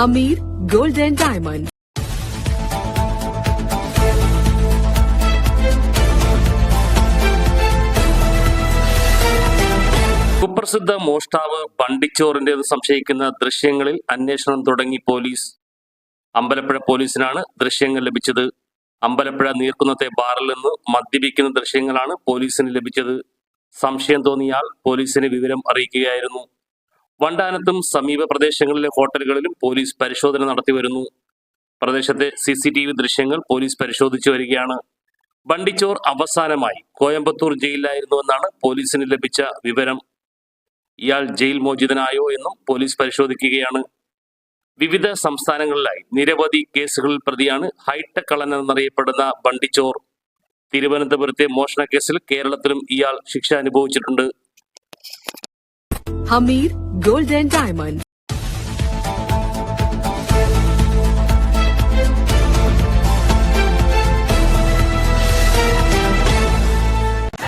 Hamir and diamond. കുപ്രസിദ്ധ മോഷ്ടാവ് ബണ്ടിച്ചോറിന്റേത് സംശയിക്കുന്ന ദൃശ്യങ്ങളിൽ അന്വേഷണം തുടങ്ങി പോലീസ്. അമ്പലപ്പുഴ പോലീസിനാണ് ദൃശ്യങ്ങൾ ലഭിച്ചത്. അമ്പലപ്പുഴ നീർക്കുന്നത്തെ ബാറിൽ നിന്ന് മദ്യപിക്കുന്ന ദൃശ്യങ്ങളാണ് പോലീസിന് ലഭിച്ചത്. സംശയം തോന്നിയാൽ പോലീസിന് വിവരം അറിയിക്കുകയായിരുന്നു. വണ്ടാനത്തും സമീപ പ്രദേശങ്ങളിലെ ഹോട്ടലുകളിലും പോലീസ് പരിശോധന നടത്തി വരുന്നു. പ്രദേശത്തെ സി സി ടി വി ദൃശ്യങ്ങൾ പോലീസ് പരിശോധിച്ചു വരികയാണ്. ബണ്ടിച്ചോർ അവസാനമായി കോയമ്പത്തൂർ ജയിലിലായിരുന്നുവെന്നാണ് പോലീസിന് ലഭിച്ച വിവരം. ഇയാൾ ജയിൽ മോചിതനായോ എന്നും പോലീസ് പരിശോധിക്കുകയാണ്. വിവിധ സംസ്ഥാനങ്ങളിലായി നിരവധി കേസുകളിൽ പ്രതിയാണ് ഹൈടെക് കള്ളൻ എന്നറിയപ്പെടുന്ന ബണ്ടിച്ചോർ തിരുവനന്തപുരത്തെ മോഷണ കേസിൽ കേരളത്തിലും ഇയാൾ ശിക്ഷ അനുഭവിച്ചിട്ടുണ്ട്. Hamir Golden Diamond.